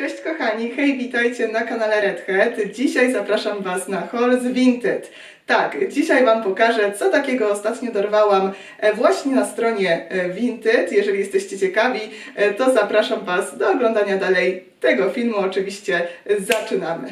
Cześć kochani, hej, witajcie na kanale Redhead. Dzisiaj zapraszam Was na haul z Vinted. Tak, dzisiaj Wam pokażę, co takiego ostatnio dorwałam e, właśnie na stronie e, Vinted. Jeżeli jesteście ciekawi, e, to zapraszam Was do oglądania dalej tego filmu. Oczywiście zaczynamy.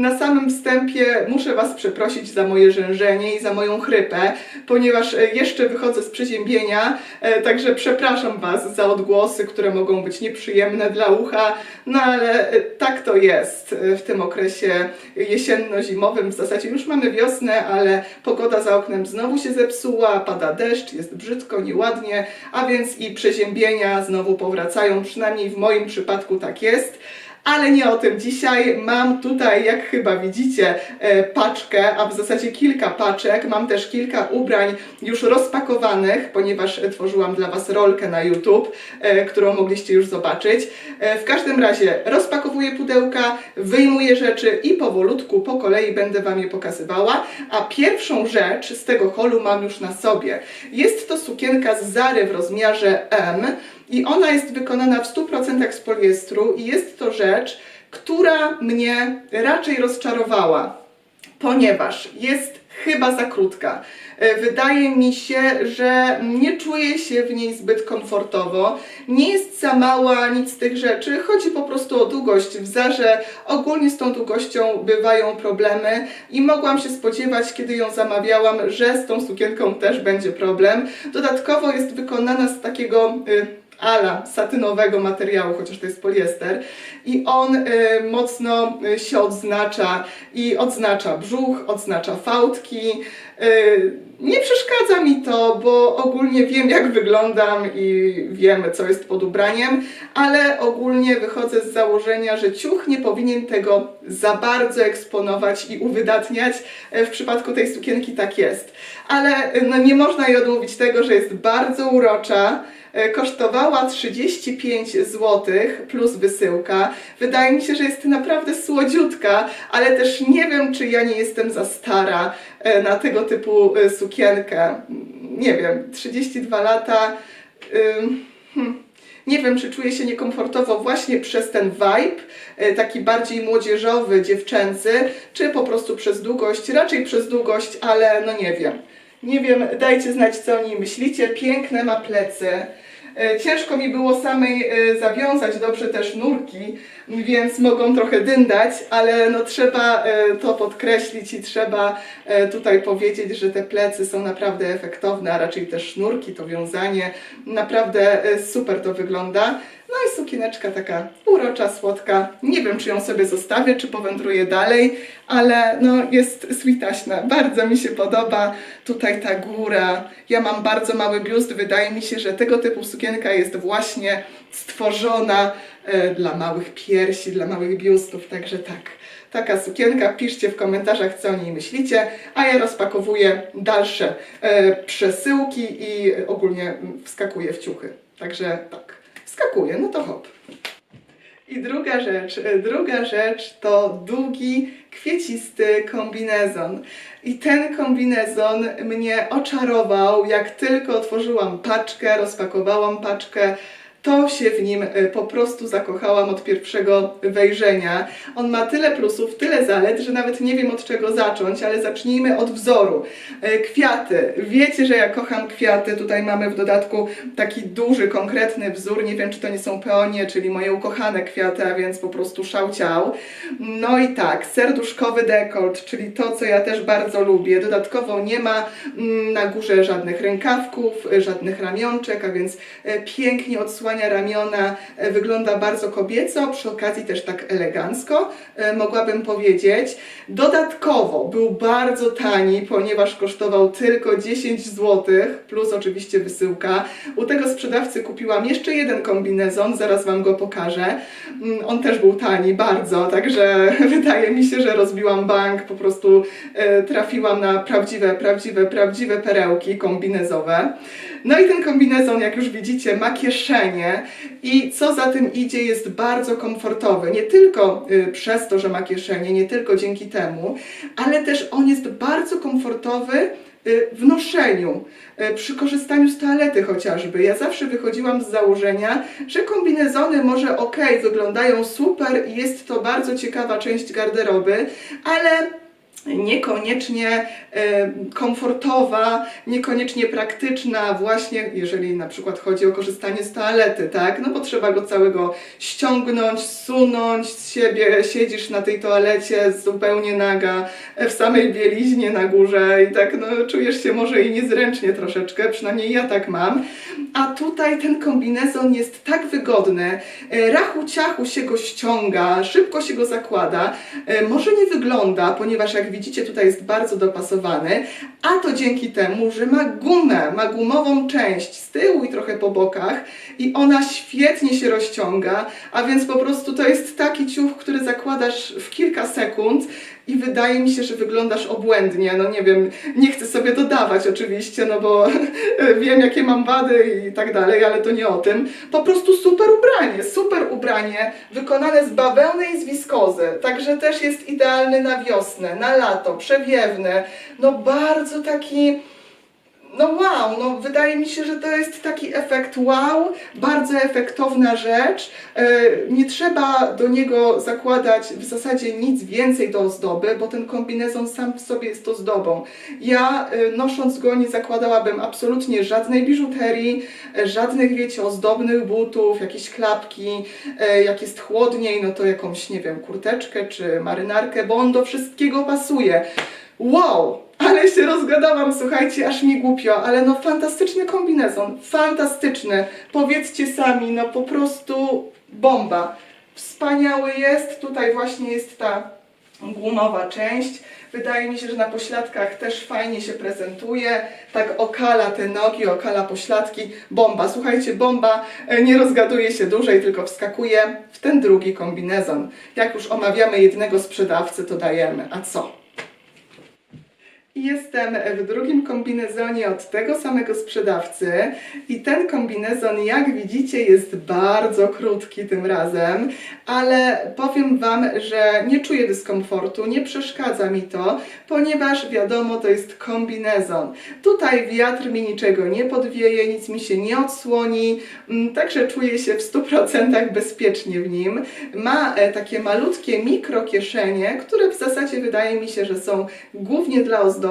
Na samym wstępie muszę Was przeprosić za moje rzężenie i za moją chrypę, ponieważ e, jeszcze wychodzę z przeziębienia, e, także przepraszam Was za odgłosy, które mogą być nieprzyjemne dla ucha, no ale e, tak to jest w tym okresie jesienno-zimowym. W zasadzie już mamy wiosnę, ale pogoda za oknem znowu się zepsuła, pada deszcz, jest brzydko, nieładnie, a więc i przeziębienia znowu powracają, przynajmniej w moim przypadku tak jest. Ale nie o tym dzisiaj. Mam tutaj, jak chyba widzicie, e, paczkę, a w zasadzie kilka paczek. Mam też kilka ubrań już rozpakowanych, ponieważ tworzyłam dla Was rolkę na YouTube, e, którą mogliście już zobaczyć. E, W każdym razie rozpakowuję pudełka, wyjmuję rzeczy i powolutku, po kolei będę Wam je pokazywała. A pierwszą rzecz z tego holu mam już na sobie. Jest to sukienka z Zary w rozmiarze M. I ona jest wykonana w 100% z poliestru i jest to rzecz, która mnie raczej rozczarowała, ponieważ jest chyba za krótka. E, Wydaje mi się, że nie czuję się w niej zbyt komfortowo. Nie jest za mała, nic z tych rzeczy. Chodzi po prostu o długość. W Zarze ogólnie z tą długością bywają problemy i mogłam się spodziewać, kiedy ją zamawiałam, że z tą sukienką też będzie problem. Dodatkowo jest wykonana z takiego y, ala satynowego materiału, chociaż to jest poliester i on y, mocno y, się odznacza i odznacza brzuch, odznacza fałdki. Y, nie przeszkadza mi to, bo ogólnie wiem jak wyglądam i wiem co jest pod ubraniem, ale ogólnie wychodzę z założenia, że ciuch nie powinien tego za bardzo eksponować i uwydatniać. W przypadku tej sukienki tak jest. Ale no, nie można jej odmówić tego, że jest bardzo urocza. E, kosztowała 35 zł plus wysyłka. Wydaje mi się, że jest naprawdę słodziutka, ale też nie wiem, czy ja nie jestem za stara e, na tego typu e, sukienkę. Nie wiem, 32 lata. hmm. Nie wiem, czy czuję się niekomfortowo właśnie przez ten vibe, taki bardziej młodzieżowy, dziewczęcy, czy po prostu przez długość. Raczej przez długość, ale no nie wiem. Nie wiem, dajcie znać, co o niej myślicie. Piękne ma plecy. E, Ciężko mi było samej e, zawiązać dobrze te sznurki, więc mogą trochę dyndać, ale no trzeba e, to podkreślić i trzeba tutaj powiedzieć, że te plecy są naprawdę efektowne, a raczej te sznurki, to wiązanie, naprawdę super to wygląda. No i sukieneczka taka urocza, słodka. Nie wiem, czy ją sobie zostawię, czy powędruję dalej, ale no jest sweetaśna. Bardzo mi się podoba tutaj ta góra. Ja mam bardzo mały biust. Wydaje mi się, że tego typu sukienka jest właśnie stworzona e, dla małych piersi, dla małych biustów. Także tak. Taka sukienka, piszcie w komentarzach, co o niej myślicie, a ja rozpakowuję dalsze e, przesyłki i ogólnie wskakuję w ciuchy. Także tak, wskakuję, no to hop. I druga rzecz, e, druga rzecz to długi, kwiecisty kombinezon. I ten kombinezon mnie oczarował, jak tylko otworzyłam paczkę, rozpakowałam paczkę, to się w nim e, po prostu zakochałam od pierwszego wejrzenia. On ma tyle plusów, tyle zalet, że nawet nie wiem od czego zacząć, ale zacznijmy od wzoru. E, Kwiaty. Wiecie, że ja kocham kwiaty. Tutaj mamy w dodatku taki duży, konkretny wzór. Nie wiem, czy to nie są peonie, czyli moje ukochane kwiaty, a więc po prostu szałciał. No i tak, serduszkowy dekolt, czyli to, co ja też bardzo lubię. Dodatkowo nie ma mm, na górze żadnych rękawków, e, żadnych ramionczek, a więc pięknie odsłania ramiona, e, wygląda bardzo kobieco, przy okazji też tak elegancko, e, mogłabym powiedzieć. Dodatkowo był bardzo tani, ponieważ kosztował tylko 10 zł, plus oczywiście wysyłka. U tego sprzedawcy kupiłam jeszcze jeden kombinezon, zaraz Wam go pokażę. Mm, On też był tani, bardzo, także wydaje mi się, że rozbiłam bank, po prostu e, trafiłam na prawdziwe, prawdziwe, prawdziwe perełki kombinezowe. No i ten kombinezon, jak już widzicie, ma kieszenie i co za tym idzie, jest bardzo komfortowy. Nie tylko y, przez to, że ma kieszenie, nie tylko dzięki temu, ale też on jest bardzo komfortowy y, w noszeniu, y, przy korzystaniu z toalety chociażby. Ja zawsze wychodziłam z założenia, że kombinezony może ok, wyglądają super i jest to bardzo ciekawa część garderoby, ale niekoniecznie e, komfortowa, niekoniecznie praktyczna, właśnie jeżeli na przykład chodzi o korzystanie z toalety, tak? No bo trzeba go całego ściągnąć, sunąć z siebie, siedzisz na tej toalecie zupełnie naga, e, w samej bieliźnie na górze i tak no czujesz się może i niezręcznie troszeczkę, przynajmniej ja tak mam. A tutaj ten kombinezon jest tak wygodny, e, rachu ciachu się go ściąga, szybko się go zakłada, może nie wygląda, ponieważ jak widzicie tutaj jest bardzo dopasowany, a to dzięki temu, że ma gumę, ma gumową część z tyłu i trochę po bokach i ona świetnie się rozciąga, a więc po prostu to jest taki ciuch, który zakładasz w kilka sekund i wydaje mi się, że wyglądasz obłędnie, no nie wiem, nie chcę sobie dodawać oczywiście, no bo wiem jakie mam wady i tak dalej, ale to nie o tym. Po prostu super ubranie, super ubranie, wykonane z bawełny i z wiskozy, także też jest idealny na wiosnę, na lato, przewiewny, no bardzo taki no wow, no wydaje mi się, że to jest taki efekt wow, bardzo efektowna rzecz. E, Nie trzeba do niego zakładać w zasadzie nic więcej do ozdoby, bo ten kombinezon sam w sobie jest ozdobą. Ja e, nosząc go nie zakładałabym absolutnie żadnej biżuterii, e, żadnych wiecie ozdobnych butów, jakieś klapki, jak jest chłodniej, no to jakąś nie wiem kurteczkę czy marynarkę, bo on do wszystkiego pasuje. Wow! Ale się rozgadałam, słuchajcie, aż mi głupio, ale no fantastyczny kombinezon, fantastyczny. Powiedzcie sami, no po prostu bomba. Wspaniały jest, tutaj właśnie jest ta gumowa część. Wydaje mi się, że na pośladkach też fajnie się prezentuje. Tak okala te nogi, okala pośladki. Bomba, słuchajcie, bomba e, nie rozgaduje się dłużej, tylko wskakuje w ten drugi kombinezon. Jak już omawiamy jednego sprzedawcę, to dajemy. A co? Jestem w drugim kombinezonie od tego samego sprzedawcy i ten kombinezon, jak widzicie, jest bardzo krótki tym razem, ale powiem Wam, że nie czuję dyskomfortu, nie przeszkadza mi to, ponieważ wiadomo, to jest kombinezon. Tutaj wiatr mi niczego nie podwieje, nic mi się nie odsłoni, mm, także czuję się w 100% bezpiecznie w nim. Ma e, takie malutkie mikrokieszenie, które w zasadzie wydaje mi się, że są głównie dla ozdoby,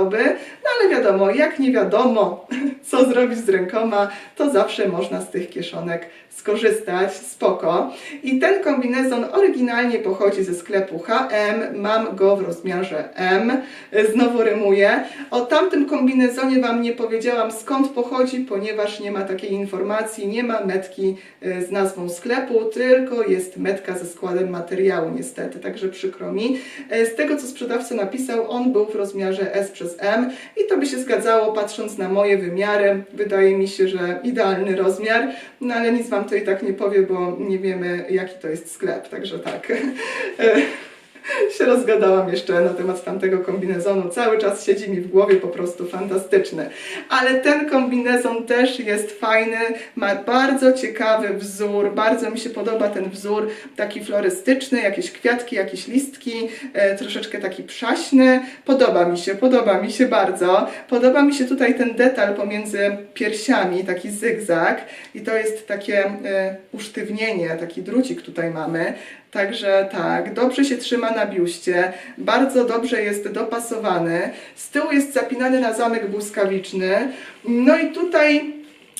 no ale wiadomo, jak nie wiadomo, co zrobić z rękoma, to zawsze można z tych kieszonek skorzystać, spoko. I ten kombinezon oryginalnie pochodzi ze sklepu H&M, mam go w rozmiarze M, znowu rymuję. O tamtym kombinezonie Wam nie powiedziałam skąd pochodzi, ponieważ nie ma takiej informacji, nie ma metki y, z nazwą sklepu, tylko jest metka ze składem materiału niestety, także przykro mi. Y, Z tego co sprzedawca napisał, on był w rozmiarze S przez M i to by się zgadzało patrząc na moje wymiary. Wydaje mi się, że idealny rozmiar, no ale nic Wam to i tak nie powie, bo nie wiemy jaki to jest sklep, także tak. się rozgadałam jeszcze na temat tamtego kombinezonu. Cały czas siedzi mi w głowie po prostu fantastyczny. Ale ten kombinezon też jest fajny, ma bardzo ciekawy wzór, bardzo mi się podoba ten wzór taki florystyczny, jakieś kwiatki, jakieś listki, e, troszeczkę taki przaśny. Podoba mi się, podoba mi się bardzo. Podoba mi się tutaj ten detal pomiędzy piersiami, taki zygzak i to jest takie e, usztywnienie, taki drucik tutaj mamy. Także tak, dobrze się trzyma na biuście, bardzo dobrze jest dopasowany. Z tyłu jest zapinany na zamek błyskawiczny. No i tutaj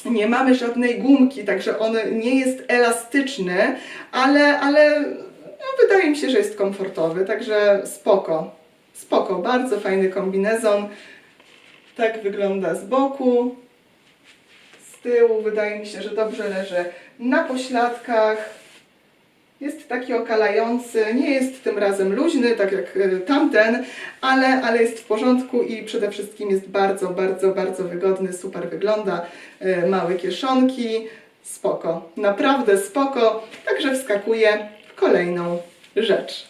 nie mamy żadnej gumki, także on nie jest elastyczny, ale, ale no, wydaje mi się, że jest komfortowy, także spoko. Spoko, bardzo fajny kombinezon. Tak wygląda z boku. Z tyłu wydaje mi się, że dobrze leży na pośladkach. Taki okalający, nie jest tym razem luźny, tak jak e, tamten, ale, ale jest w porządku i przede wszystkim jest bardzo, bardzo, bardzo wygodny, super wygląda. E, Małe kieszonki, spoko, naprawdę spoko. Także wskakuję w kolejną rzecz.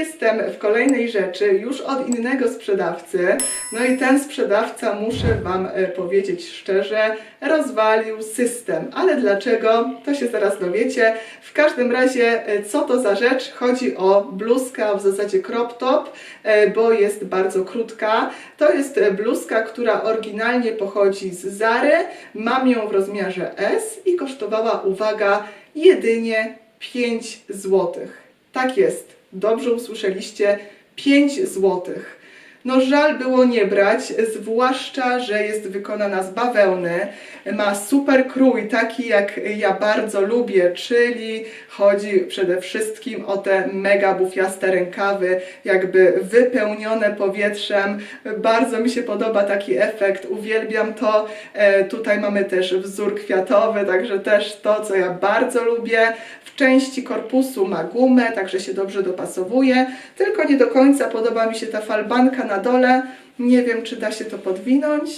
Jestem w kolejnej rzeczy, już od innego sprzedawcy. No i ten sprzedawca, muszę Wam e, powiedzieć szczerze, rozwalił system. Ale dlaczego? To się zaraz dowiecie. W każdym razie, e, co to za rzecz? Chodzi o bluzkę, w zasadzie crop top, e, bo jest bardzo krótka. To jest bluzka, która oryginalnie pochodzi z Zary. Mam ją w rozmiarze S i kosztowała, uwaga, jedynie 5 zł. Tak jest, dobrze usłyszeliście, 5 złotych. No żal było nie brać, zwłaszcza, że jest wykonana z bawełny. Ma super krój, taki jak ja bardzo lubię, czyli chodzi przede wszystkim o te mega bufiaste rękawy, jakby wypełnione powietrzem. Bardzo mi się podoba taki efekt, uwielbiam to. E, tutaj mamy też wzór kwiatowy, także też to, co ja bardzo lubię. W części korpusu ma gumę, także się dobrze dopasowuje, tylko nie do końca podoba mi się ta falbanka na dole. Nie wiem, czy da się to podwinąć.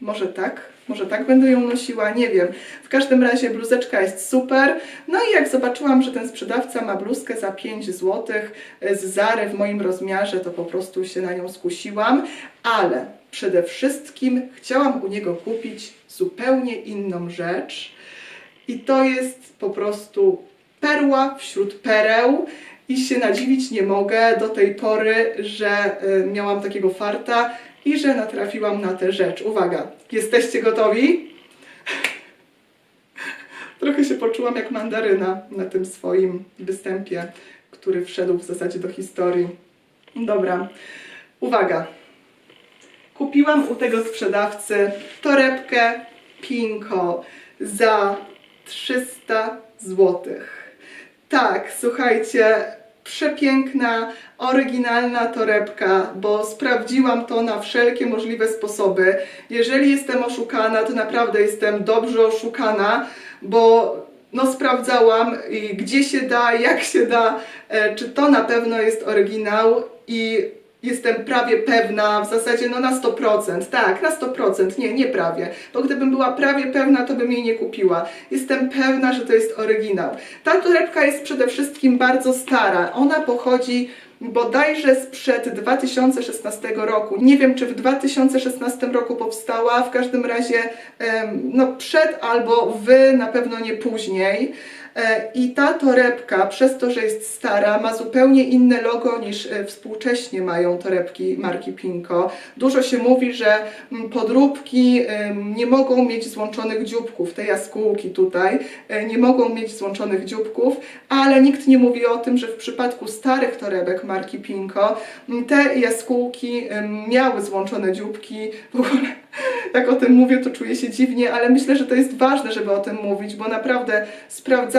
Może tak, może tak będę ją nosiła, nie wiem. W każdym razie bluzeczka jest super. No i jak zobaczyłam, że ten sprzedawca ma bluzkę za 5 zł z Zary w moim rozmiarze, to po prostu się na nią skusiłam. Ale przede wszystkim chciałam u niego kupić zupełnie inną rzecz. I to jest po prostu perła wśród pereł. I się nadziwić nie mogę do tej pory, że y, miałam takiego farta i że natrafiłam na tę rzecz. Uwaga, jesteście gotowi? Trochę się poczułam jak mandaryna na tym swoim występie, który wszedł w zasadzie do historii. Dobra, uwaga. Kupiłam u tego sprzedawcy torebkę Pinko za 300 złotych. Tak, słuchajcie, przepiękna, oryginalna torebka, bo sprawdziłam to na wszelkie możliwe sposoby. Jeżeli jestem oszukana, to naprawdę jestem dobrze oszukana, bo no sprawdzałam gdzie się da, jak się da, e, czy to na pewno jest oryginał i jestem prawie pewna, w zasadzie no na 100%, tak, na 100%, nie, nie prawie, bo gdybym była prawie pewna, to bym jej nie kupiła. Jestem pewna, że to jest oryginał. Ta torebka jest przede wszystkim bardzo stara, ona pochodzi bodajże sprzed 2016 roku. Nie wiem, czy w 2016 roku powstała, w każdym razie no przed albo w, na pewno nie później. E, I ta torebka, przez to, że jest stara, ma zupełnie inne logo niż e, współcześnie mają torebki marki Pinko. Dużo się mówi, że mm, podróbki nie mogą mieć złączonych dzióbków, te jaskółki tutaj e, nie mogą mieć złączonych dzióbków, ale nikt nie mówi o tym, że w przypadku starych torebek marki Pinko te jaskółki miały złączone dzióbki. W ogóle jak o tym mówię, to czuję się dziwnie, ale myślę, że to jest ważne, żeby o tym mówić, bo naprawdę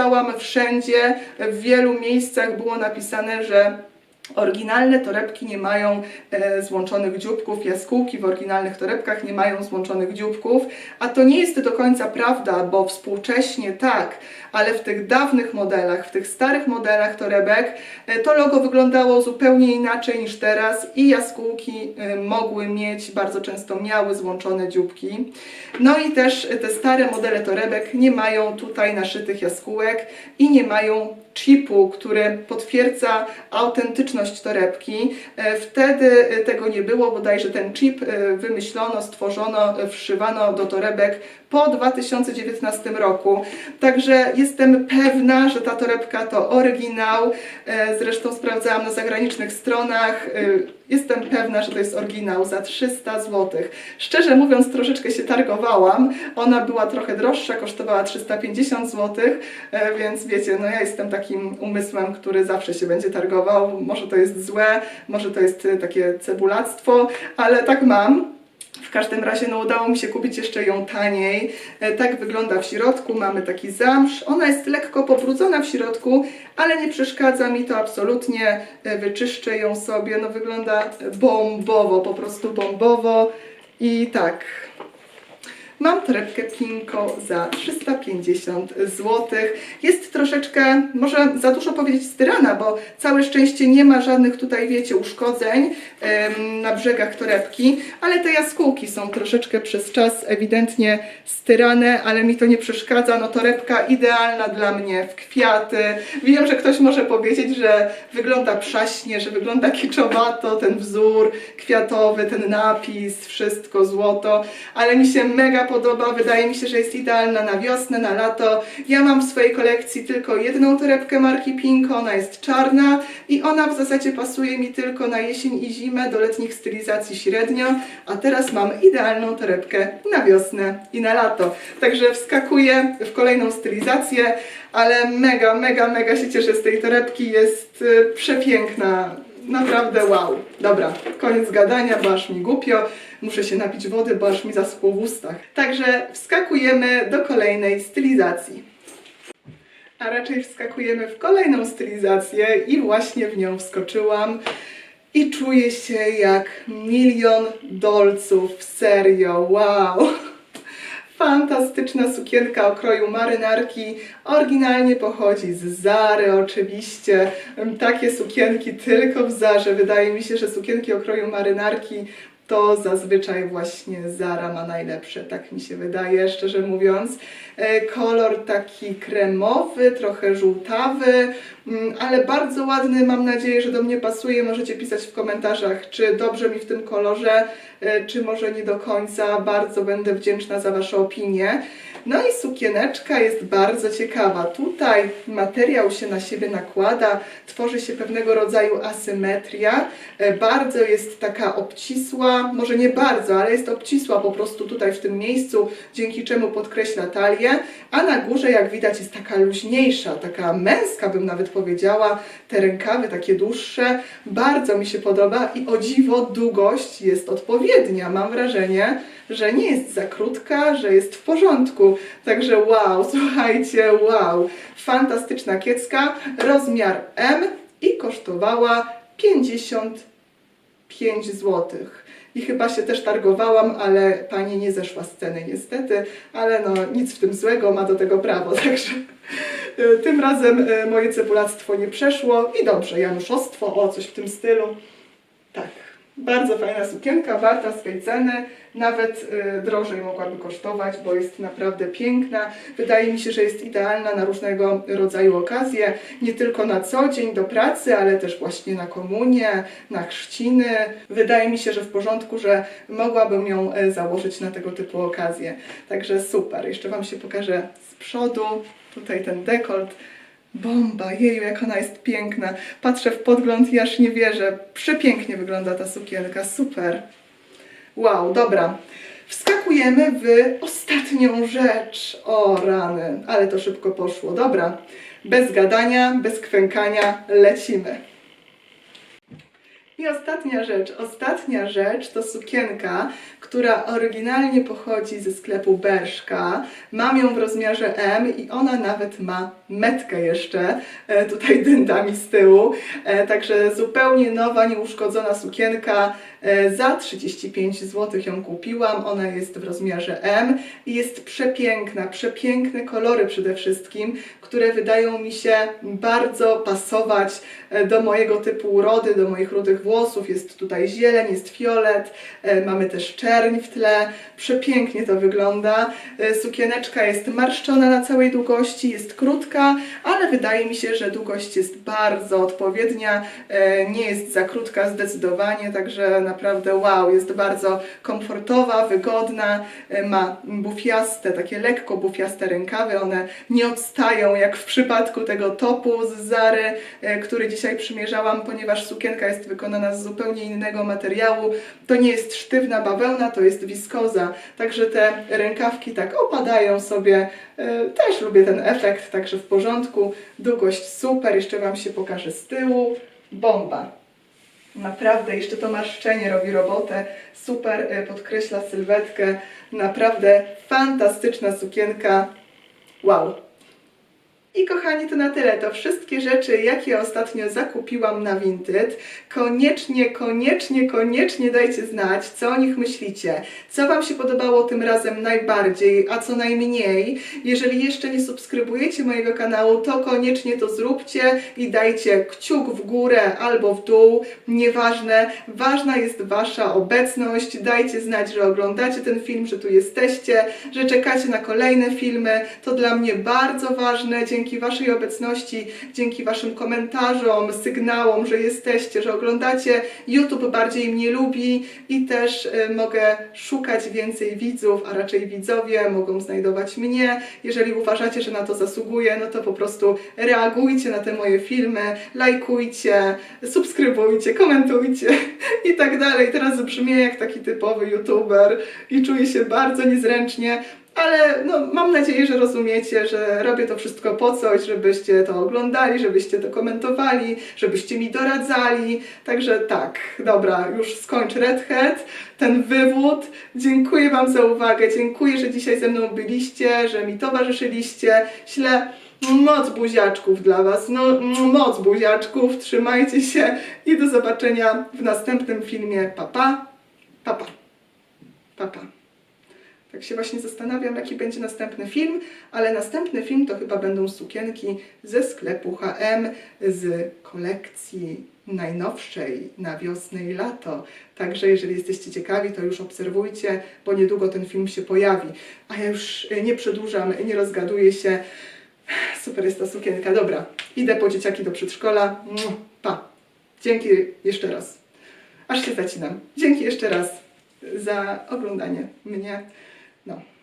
sprawdzałam wszędzie, w wielu miejscach było napisane, że Oryginalne torebki nie mają e, złączonych dzióbków, jaskółki w oryginalnych torebkach nie mają złączonych dzióbków, a to nie jest do końca prawda, bo współcześnie tak, ale w tych dawnych modelach, w tych starych modelach torebek e, to logo wyglądało zupełnie inaczej niż teraz i jaskółki e, mogły mieć, bardzo często miały złączone dzióbki. No i też te stare modele torebek nie mają tutaj naszytych jaskółek i nie mają chipu, który potwierdza autentyczność torebki. E, Wtedy tego nie było, bodajże ten chip wymyślono, stworzono, wszywano do torebek po 2019 roku. Także jestem pewna, że ta torebka to oryginał. E, Zresztą sprawdzałam na zagranicznych stronach. E, Jestem pewna, że to jest oryginał za 300 zł. Szczerze mówiąc, troszeczkę się targowałam. Ona była trochę droższa, kosztowała 350 zł, e, więc wiecie, no ja jestem takim umysłem, który zawsze się będzie targował. Może to jest złe, może to jest takie cebulactwo, ale tak mam. W każdym razie no, udało mi się kupić jeszcze ją taniej. E, Tak wygląda w środku. Mamy taki zamsz. Ona jest lekko pobrudzona w środku, ale nie przeszkadza mi to absolutnie. E, Wyczyszczę ją sobie. No wygląda bombowo, po prostu bombowo. I tak. Mam torebkę Pinko za 350 zł. Jest troszeczkę, może za dużo powiedzieć styrana, bo całe szczęście nie ma żadnych tutaj, wiecie, uszkodzeń em, na brzegach torebki, ale te jaskółki są troszeczkę przez czas ewidentnie styrane, ale mi to nie przeszkadza. No torebka idealna dla mnie w kwiaty. Wiem, że ktoś może powiedzieć, że wygląda przaśnie, że wygląda kiczowato, ten wzór kwiatowy, ten napis, wszystko złoto, ale mi się mega podoba. Wydaje mi się, że jest idealna na wiosnę, na lato. Ja mam w swojej kolekcji tylko jedną torebkę marki Pinko, ona jest czarna i ona w zasadzie pasuje mi tylko na jesień i zimę, do letnich stylizacji średnio, a teraz mam idealną torebkę na wiosnę i na lato. Także wskakuję w kolejną stylizację, ale mega, mega, mega się cieszę z tej torebki, jest y, przepiękna. Naprawdę wow. Dobra, koniec gadania, bo aż mi głupio. Muszę się napić wody, bo aż mi zaschło w ustach. Także wskakujemy do kolejnej stylizacji. A raczej wskakujemy w kolejną stylizację i właśnie w nią wskoczyłam. I czuję się jak milion dolców, serio, wow! Fantastyczna sukienka o kroju marynarki. Oryginalnie pochodzi z Zary, oczywiście. Takie sukienki tylko w Zarze. Wydaje mi się, że sukienki o kroju marynarki to zazwyczaj właśnie Zara ma najlepsze, tak mi się wydaje, szczerze mówiąc. E, Kolor taki kremowy, trochę żółtawy, mm, ale bardzo ładny. Mam nadzieję, że do mnie pasuje. Możecie pisać w komentarzach, czy dobrze mi w tym kolorze, e, czy może nie do końca. Bardzo będę wdzięczna za Wasze opinie. No i sukieneczka jest bardzo ciekawa. Tutaj materiał się na siebie nakłada, tworzy się pewnego rodzaju asymetria. E, Bardzo jest taka obcisła, może nie bardzo, ale jest obcisła po prostu tutaj w tym miejscu, dzięki czemu podkreśla talię, a na górze jak widać jest taka luźniejsza, taka męska bym nawet powiedziała, te rękawy takie dłuższe. Bardzo mi się podoba i o dziwo długość jest odpowiednia. Mam wrażenie, że nie jest za krótka, że jest w porządku. Także wow, słuchajcie, wow. Fantastyczna kiecka, rozmiar M i kosztowała 55 zł. I chyba się też targowałam, ale pani nie zeszła z ceny niestety, ale no nic w tym złego, ma do tego prawo, także e, tym razem e, moje cebulactwo nie przeszło i dobrze, januszostwo, o coś w tym stylu. Tak, bardzo fajna sukienka, warta swej ceny, nawet y, drożej mogłaby kosztować, bo jest naprawdę piękna. Wydaje mi się, że jest idealna na różnego rodzaju okazje, nie tylko na co dzień do pracy, ale też właśnie na komunię, na chrzciny. Wydaje mi się, że w porządku, że mogłabym ją e, założyć na tego typu okazje. Także super. Jeszcze Wam się pokażę z przodu. Tutaj ten dekolt. Bomba, jeju, jak ona jest piękna. Patrzę w podgląd i aż nie wierzę. Przepięknie wygląda ta sukienka, super. Wow, dobra. Wskakujemy w ostatnią rzecz. O rany, ale to szybko poszło. Dobra, bez gadania, bez kwękania, lecimy. I ostatnia rzecz, ostatnia rzecz to sukienka, która oryginalnie pochodzi ze sklepu Berszka. Mam ją w rozmiarze M i ona nawet ma metkę jeszcze e, tutaj dętami z tyłu. E, Także zupełnie nowa, nieuszkodzona sukienka. E, Za 35 zł ją kupiłam. Ona jest w rozmiarze M i jest przepiękna, przepiękne kolory przede wszystkim, które wydają mi się bardzo pasować do mojego typu urody, do moich rudych włosów. Jest tutaj zieleń, jest fiolet, e, mamy też czerń w tle. Przepięknie to wygląda. E, Sukieneczka jest marszczona na całej długości, jest krótka, ale wydaje mi się, że długość jest bardzo odpowiednia. E, Nie jest za krótka zdecydowanie, także naprawdę wow, jest bardzo komfortowa, wygodna. Ma bufiaste, takie lekko bufiaste rękawy. One nie odstają jak w przypadku tego topu z Zary, który dzisiaj przymierzałam, ponieważ sukienka jest wykonana z zupełnie innego materiału. To nie jest sztywna bawełna, to jest wiskoza. Także te rękawki tak opadają sobie. E, Też lubię ten efekt, także w porządku. Długość super, jeszcze Wam się pokażę z tyłu. Bomba. Naprawdę, jeszcze to marszczenie robi robotę. Super e, podkreśla sylwetkę. Naprawdę fantastyczna sukienka. Wow. I kochani, to na tyle. To wszystkie rzeczy, jakie ostatnio zakupiłam na Vinted. Koniecznie, koniecznie, koniecznie dajcie znać, co o nich myślicie. Co Wam się podobało tym razem najbardziej, a co najmniej. Jeżeli jeszcze nie subskrybujecie mojego kanału, to koniecznie to zróbcie i dajcie kciuk w górę albo w dół. Nieważne. Ważna jest Wasza obecność. Dajcie znać, że oglądacie ten film, że tu jesteście, że czekacie na kolejne filmy. To dla mnie bardzo ważne. Dzięki Waszej obecności, dzięki Waszym komentarzom, sygnałom, że jesteście, że oglądacie, YouTube bardziej mnie lubi i też y, mogę szukać więcej widzów, a raczej widzowie mogą znajdować mnie. Jeżeli uważacie, że na to zasługuję, no to po prostu reagujcie na te moje filmy, lajkujcie, subskrybujcie, komentujcie i tak dalej. Teraz brzmię jak taki typowy youtuber i czuję się bardzo niezręcznie, ale no, mam nadzieję, że rozumiecie, że robię to wszystko po coś, żebyście to oglądali, żebyście to komentowali, żebyście mi doradzali. Także tak, dobra, już skończ Red Hat, ten wywód. Dziękuję Wam za uwagę, dziękuję, że dzisiaj ze mną byliście, że mi towarzyszyliście. Śle moc buziaczków dla Was, no moc buziaczków, trzymajcie się i do zobaczenia w następnym filmie. Papa, papa, papa. Tak się właśnie zastanawiam, jaki będzie następny film, ale następny film to chyba będą sukienki ze sklepu H&M z kolekcji najnowszej na wiosnę i lato. Także jeżeli jesteście ciekawi, to już obserwujcie, bo niedługo ten film się pojawi. A ja już nie przedłużam, nie rozgaduję się. Super jest ta sukienka. Dobra, idę po dzieciaki do przedszkola. Pa. Dzięki jeszcze raz. Aż się zacinam. Dzięki jeszcze raz za oglądanie mnie. No.